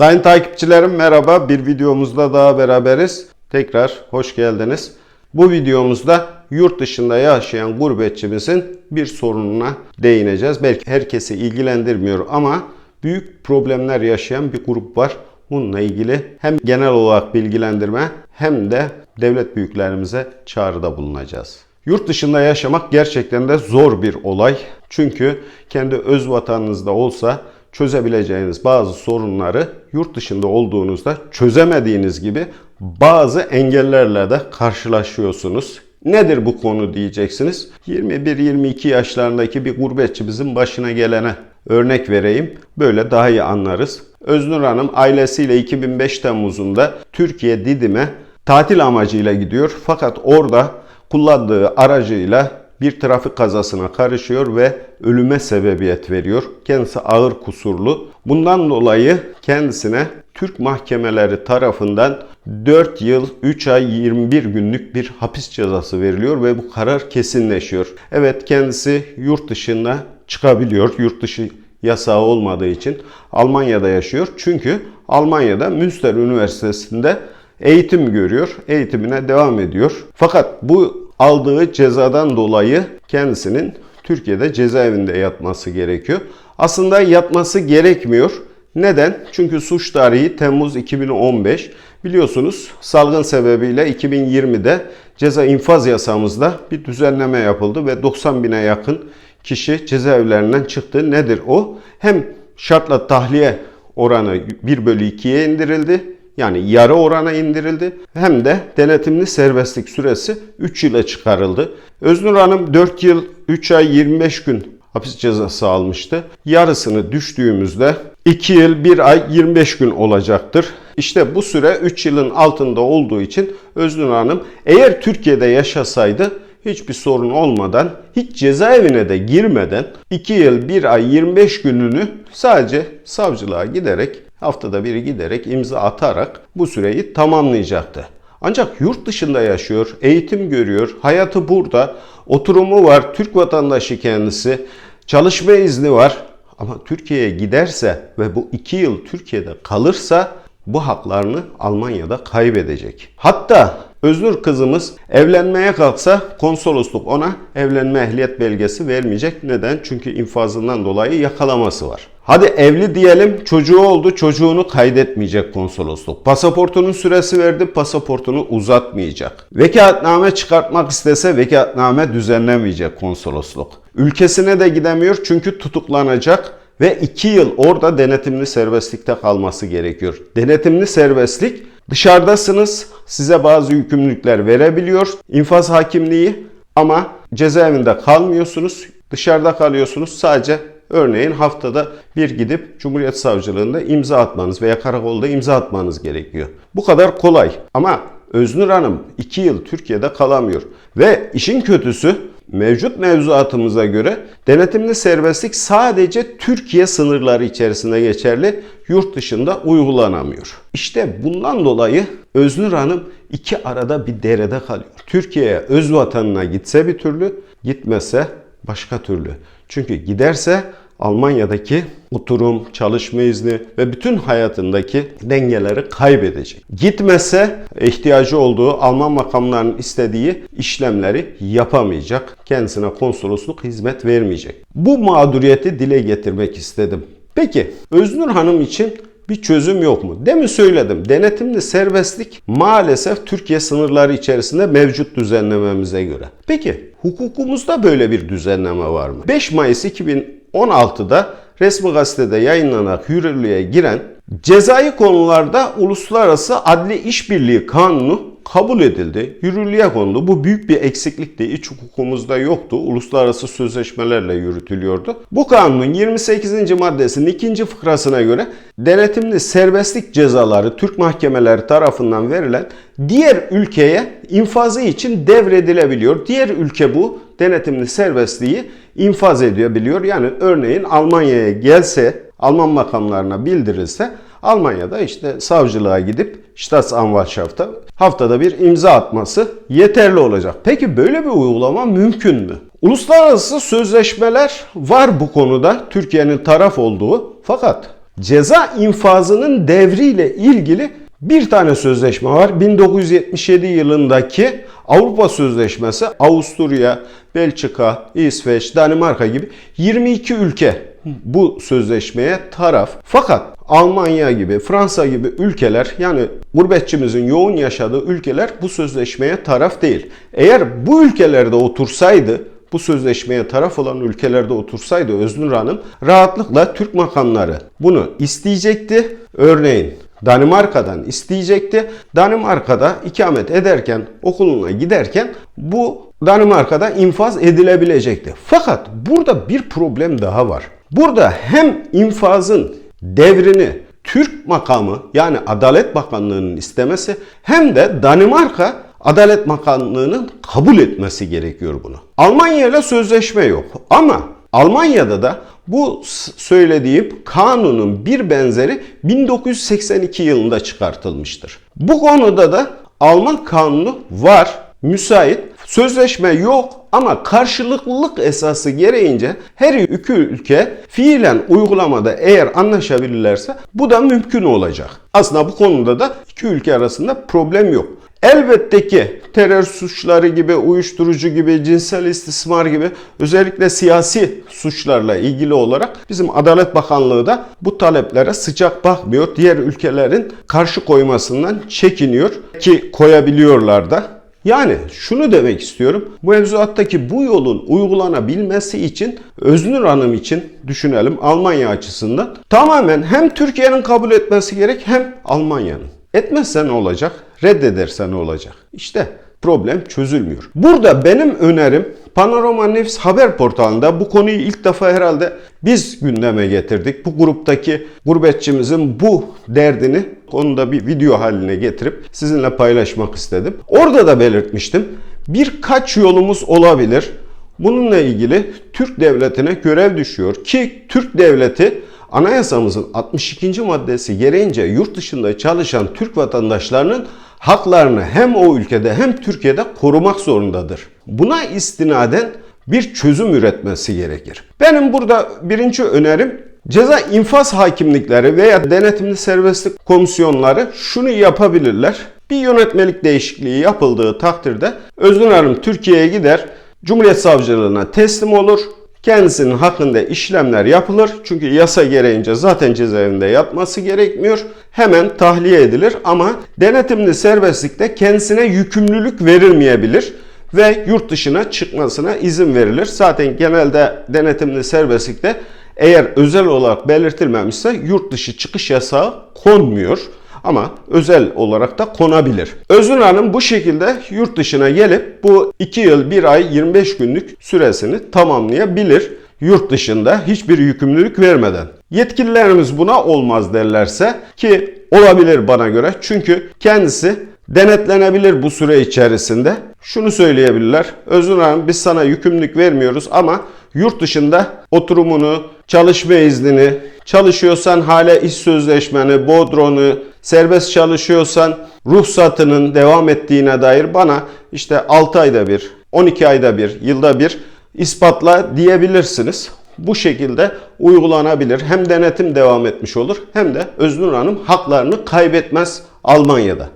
Sayın takipçilerim merhaba. Bir videomuzda daha beraberiz. Tekrar hoş geldiniz. Bu videomuzda yurt dışında yaşayan gurbetçimizin bir sorununa değineceğiz. Belki herkesi ilgilendirmiyor ama büyük problemler yaşayan bir grup var. Bununla ilgili hem genel olarak bilgilendirme hem de devlet büyüklerimize çağrıda bulunacağız. Yurt dışında yaşamak gerçekten de zor bir olay. Çünkü kendi öz vatanınızda olsa çözebileceğiniz bazı sorunları yurt dışında olduğunuzda çözemediğiniz gibi bazı engellerle de karşılaşıyorsunuz. Nedir bu konu diyeceksiniz. 21-22 yaşlarındaki bir gurbetçimizin başına gelene örnek vereyim. Böyle daha iyi anlarız. Öznur Hanım ailesiyle 2005 Temmuz'unda Türkiye Didim'e tatil amacıyla gidiyor. Fakat orada kullandığı aracıyla bir trafik kazasına karışıyor ve ölüme sebebiyet veriyor. Kendisi ağır kusurlu. Bundan dolayı kendisine Türk mahkemeleri tarafından 4 yıl 3 ay 21 günlük bir hapis cezası veriliyor ve bu karar kesinleşiyor. Evet kendisi yurt dışına çıkabiliyor. Yurt dışı yasağı olmadığı için Almanya'da yaşıyor. Çünkü Almanya'da Münster Üniversitesi'nde eğitim görüyor. Eğitimine devam ediyor. Fakat bu aldığı cezadan dolayı kendisinin Türkiye'de cezaevinde yatması gerekiyor. Aslında yatması gerekmiyor. Neden? Çünkü suç tarihi Temmuz 2015. Biliyorsunuz salgın sebebiyle 2020'de ceza infaz yasamızda bir düzenleme yapıldı ve 90 bine yakın kişi cezaevlerinden çıktı. Nedir o? Hem şartla tahliye oranı 1 bölü 2'ye indirildi. Yani yarı orana indirildi. Hem de denetimli serbestlik süresi 3 yıla çıkarıldı. Öznur Hanım 4 yıl 3 ay 25 gün hapis cezası almıştı. Yarısını düştüğümüzde 2 yıl 1 ay 25 gün olacaktır. İşte bu süre 3 yılın altında olduğu için Öznur Hanım eğer Türkiye'de yaşasaydı hiçbir sorun olmadan, hiç cezaevine de girmeden 2 yıl 1 ay 25 gününü sadece savcılığa giderek, haftada bir giderek imza atarak bu süreyi tamamlayacaktı. Ancak yurt dışında yaşıyor, eğitim görüyor, hayatı burada, oturumu var, Türk vatandaşı kendisi, çalışma izni var. Ama Türkiye'ye giderse ve bu 2 yıl Türkiye'de kalırsa bu haklarını Almanya'da kaybedecek. Hatta Öznur kızımız evlenmeye kalksa konsolosluk ona evlenme ehliyet belgesi vermeyecek. Neden? Çünkü infazından dolayı yakalaması var. Hadi evli diyelim çocuğu oldu çocuğunu kaydetmeyecek konsolosluk. Pasaportunun süresi verdi pasaportunu uzatmayacak. Vekaletname çıkartmak istese vekaletname düzenlemeyecek konsolosluk. Ülkesine de gidemiyor çünkü tutuklanacak ve 2 yıl orada denetimli serbestlikte kalması gerekiyor. Denetimli serbestlik dışarıdasınız size bazı yükümlülükler verebiliyor infaz hakimliği ama cezaevinde kalmıyorsunuz dışarıda kalıyorsunuz sadece örneğin haftada bir gidip Cumhuriyet Savcılığında imza atmanız veya karakolda imza atmanız gerekiyor. Bu kadar kolay ama Öznur Hanım 2 yıl Türkiye'de kalamıyor ve işin kötüsü mevcut mevzuatımıza göre denetimli serbestlik sadece Türkiye sınırları içerisinde geçerli, yurt dışında uygulanamıyor. İşte bundan dolayı Öznur Hanım iki arada bir derede kalıyor. Türkiye'ye öz vatanına gitse bir türlü, gitmese başka türlü. Çünkü giderse Almanya'daki oturum, çalışma izni ve bütün hayatındaki dengeleri kaybedecek. Gitmese ihtiyacı olduğu Alman makamlarının istediği işlemleri yapamayacak. Kendisine konsolosluk hizmet vermeyecek. Bu mağduriyeti dile getirmek istedim. Peki Öznur Hanım için bir çözüm yok mu? Demin söyledim. Denetimli serbestlik maalesef Türkiye sınırları içerisinde mevcut düzenlememize göre. Peki hukukumuzda böyle bir düzenleme var mı? 5 Mayıs 2016'da resmi gazetede yayınlanarak yürürlüğe giren cezai konularda Uluslararası Adli İşbirliği Kanunu kabul edildi, yürürlüğe kondu. Bu büyük bir eksiklikti. İç hukukumuzda yoktu. Uluslararası sözleşmelerle yürütülüyordu. Bu kanunun 28. maddesinin ikinci fıkrasına göre denetimli serbestlik cezaları Türk mahkemeleri tarafından verilen diğer ülkeye infazı için devredilebiliyor. Diğer ülke bu denetimli serbestliği infaz edebiliyor. Yani örneğin Almanya'ya gelse, Alman makamlarına bildirilse Almanya'da işte savcılığa gidip Staatsanwaltschafta haftada bir imza atması yeterli olacak. Peki böyle bir uygulama mümkün mü? Uluslararası sözleşmeler var bu konuda Türkiye'nin taraf olduğu fakat ceza infazının devriyle ilgili bir tane sözleşme var. 1977 yılındaki Avrupa Sözleşmesi Avusturya, Belçika, İsveç, Danimarka gibi 22 ülke bu sözleşmeye taraf. Fakat Almanya gibi, Fransa gibi ülkeler yani gurbetçimizin yoğun yaşadığı ülkeler bu sözleşmeye taraf değil. Eğer bu ülkelerde otursaydı bu sözleşmeye taraf olan ülkelerde otursaydı Öznur Hanım rahatlıkla Türk makamları bunu isteyecekti. Örneğin Danimarka'dan isteyecekti. Danimarka'da ikamet ederken, okuluna giderken bu Danimarka'da infaz edilebilecekti. Fakat burada bir problem daha var. Burada hem infazın devrini Türk makamı yani Adalet Bakanlığı'nın istemesi hem de Danimarka Adalet Bakanlığı'nın kabul etmesi gerekiyor bunu. Almanya ile sözleşme yok ama Almanya'da da bu söylediğim kanunun bir benzeri 1982 yılında çıkartılmıştır. Bu konuda da Alman kanunu var, müsait. Sözleşme yok ama karşılıklılık esası gereğince her iki ülke fiilen uygulamada eğer anlaşabilirlerse bu da mümkün olacak. Aslında bu konuda da iki ülke arasında problem yok. Elbette ki terör suçları gibi, uyuşturucu gibi, cinsel istismar gibi özellikle siyasi suçlarla ilgili olarak bizim Adalet Bakanlığı da bu taleplere sıcak bakmıyor. Diğer ülkelerin karşı koymasından çekiniyor ki koyabiliyorlar da. Yani şunu demek istiyorum. Bu mevzuattaki bu yolun uygulanabilmesi için Öznur Hanım için düşünelim Almanya açısından tamamen hem Türkiye'nin kabul etmesi gerek hem Almanya'nın. Etmezse ne olacak? Reddederse ne olacak? İşte problem çözülmüyor. Burada benim önerim Panorama News haber portalında bu konuyu ilk defa herhalde biz gündeme getirdik. Bu gruptaki gurbetçimizin bu derdini onu da bir video haline getirip sizinle paylaşmak istedim. Orada da belirtmiştim. Birkaç yolumuz olabilir. Bununla ilgili Türk devletine görev düşüyor ki Türk devleti Anayasamızın 62. maddesi gereğince yurt dışında çalışan Türk vatandaşlarının haklarını hem o ülkede hem Türkiye'de korumak zorundadır. Buna istinaden bir çözüm üretmesi gerekir. Benim burada birinci önerim ceza infaz hakimlikleri veya denetimli serbestlik komisyonları şunu yapabilirler. Bir yönetmelik değişikliği yapıldığı takdirde Özgün Hanım Türkiye'ye gider, Cumhuriyet Savcılığına teslim olur. Kendisinin hakkında işlemler yapılır. Çünkü yasa gereğince zaten cezaevinde yatması gerekmiyor. Hemen tahliye edilir ama denetimli serbestlikte kendisine yükümlülük verilmeyebilir ve yurt dışına çıkmasına izin verilir. Zaten genelde denetimli serbestlikte eğer özel olarak belirtilmemişse yurt dışı çıkış yasağı konmuyor ama özel olarak da konabilir. Özgün Hanım bu şekilde yurt dışına gelip bu 2 yıl 1 ay 25 günlük süresini tamamlayabilir yurt dışında hiçbir yükümlülük vermeden. Yetkililerimiz buna olmaz derlerse ki olabilir bana göre çünkü kendisi denetlenebilir bu süre içerisinde. Şunu söyleyebilirler. Özgür Hanım biz sana yükümlülük vermiyoruz ama yurt dışında oturumunu, çalışma iznini, çalışıyorsan hala iş sözleşmeni, bodronu, serbest çalışıyorsan ruhsatının devam ettiğine dair bana işte 6 ayda bir, 12 ayda bir, yılda bir ispatla diyebilirsiniz. Bu şekilde uygulanabilir. Hem denetim devam etmiş olur hem de Öznur Hanım haklarını kaybetmez Almanya'da.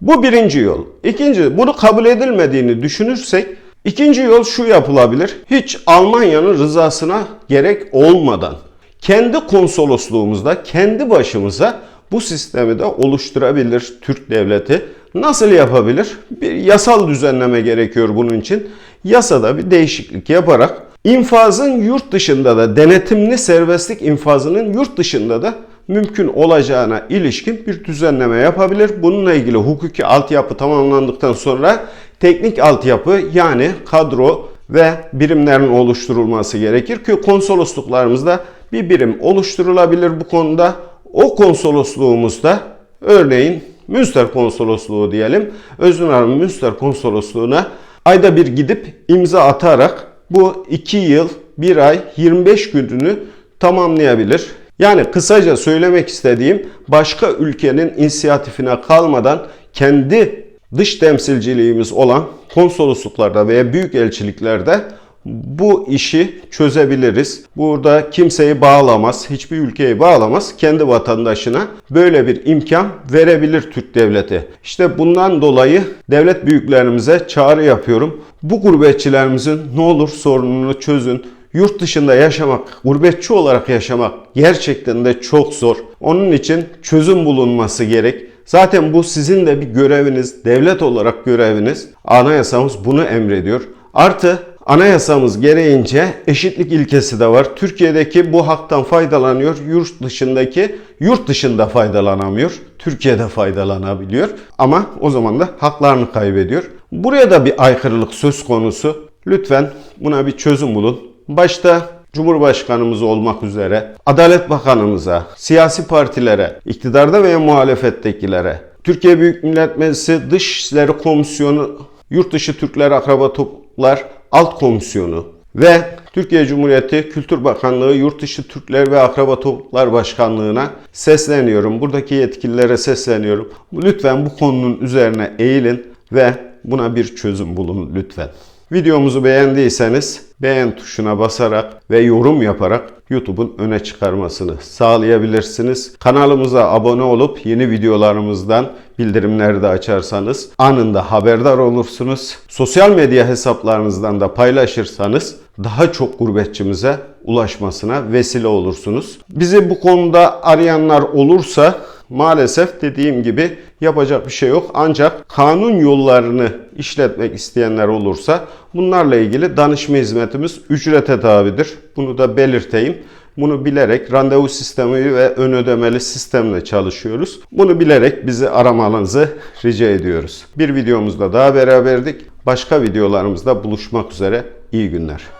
Bu birinci yol. İkinci, bunu kabul edilmediğini düşünürsek ikinci yol şu yapılabilir. Hiç Almanya'nın rızasına gerek olmadan kendi konsolosluğumuzda kendi başımıza bu sistemi de oluşturabilir Türk devleti. Nasıl yapabilir? Bir yasal düzenleme gerekiyor bunun için. Yasada bir değişiklik yaparak infazın yurt dışında da denetimli serbestlik infazının yurt dışında da mümkün olacağına ilişkin bir düzenleme yapabilir. Bununla ilgili hukuki altyapı tamamlandıktan sonra teknik altyapı yani kadro ve birimlerin oluşturulması gerekir ki konsolosluklarımızda bir birim oluşturulabilir bu konuda. O konsolosluğumuzda örneğin Münster konsolosluğu diyelim. Özgün Münster konsolosluğuna ayda bir gidip imza atarak bu 2 yıl 1 ay 25 gününü tamamlayabilir. Yani kısaca söylemek istediğim başka ülkenin inisiyatifine kalmadan kendi dış temsilciliğimiz olan konsolosluklarda veya büyük elçiliklerde bu işi çözebiliriz. Burada kimseyi bağlamaz, hiçbir ülkeyi bağlamaz. Kendi vatandaşına böyle bir imkan verebilir Türk devleti. İşte bundan dolayı devlet büyüklerimize çağrı yapıyorum. Bu gurbetçilerimizin ne olur sorununu çözün. Yurt dışında yaşamak, gurbetçi olarak yaşamak gerçekten de çok zor. Onun için çözüm bulunması gerek. Zaten bu sizin de bir göreviniz, devlet olarak göreviniz. Anayasamız bunu emrediyor. Artı anayasamız gereğince eşitlik ilkesi de var. Türkiye'deki bu haktan faydalanıyor, yurt dışındaki yurt dışında faydalanamıyor. Türkiye'de faydalanabiliyor ama o zaman da haklarını kaybediyor. Buraya da bir aykırılık söz konusu. Lütfen buna bir çözüm bulun. Başta Cumhurbaşkanımız olmak üzere Adalet Bakanımıza, siyasi partilere, iktidarda veya muhalefettekilere, Türkiye Büyük Millet Meclisi Dışişleri Komisyonu, Yurt Dışı Türkler Akraba Topluluklar Alt Komisyonu ve Türkiye Cumhuriyeti Kültür Bakanlığı Yurt Dışı Türkler ve Akraba Topluluklar Başkanlığı'na sesleniyorum. Buradaki yetkililere sesleniyorum. Lütfen bu konunun üzerine eğilin ve buna bir çözüm bulun lütfen. Videomuzu beğendiyseniz beğen tuşuna basarak ve yorum yaparak YouTube'un öne çıkarmasını sağlayabilirsiniz. Kanalımıza abone olup yeni videolarımızdan bildirimleri de açarsanız anında haberdar olursunuz. Sosyal medya hesaplarınızdan da paylaşırsanız daha çok gurbetçimize ulaşmasına vesile olursunuz. Bizi bu konuda arayanlar olursa maalesef dediğim gibi yapacak bir şey yok. Ancak kanun yollarını işletmek isteyenler olursa bunlarla ilgili danışma hizmetimiz ücrete tabidir. Bunu da belirteyim. Bunu bilerek randevu sistemi ve ön ödemeli sistemle çalışıyoruz. Bunu bilerek bizi aramanızı rica ediyoruz. Bir videomuzda daha beraberdik. Başka videolarımızda buluşmak üzere. İyi günler.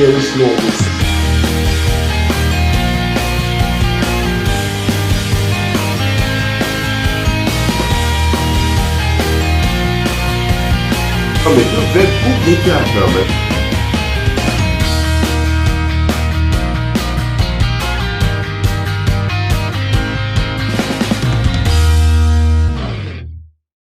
Eğer bir gelişme olursa. Ve bu geçer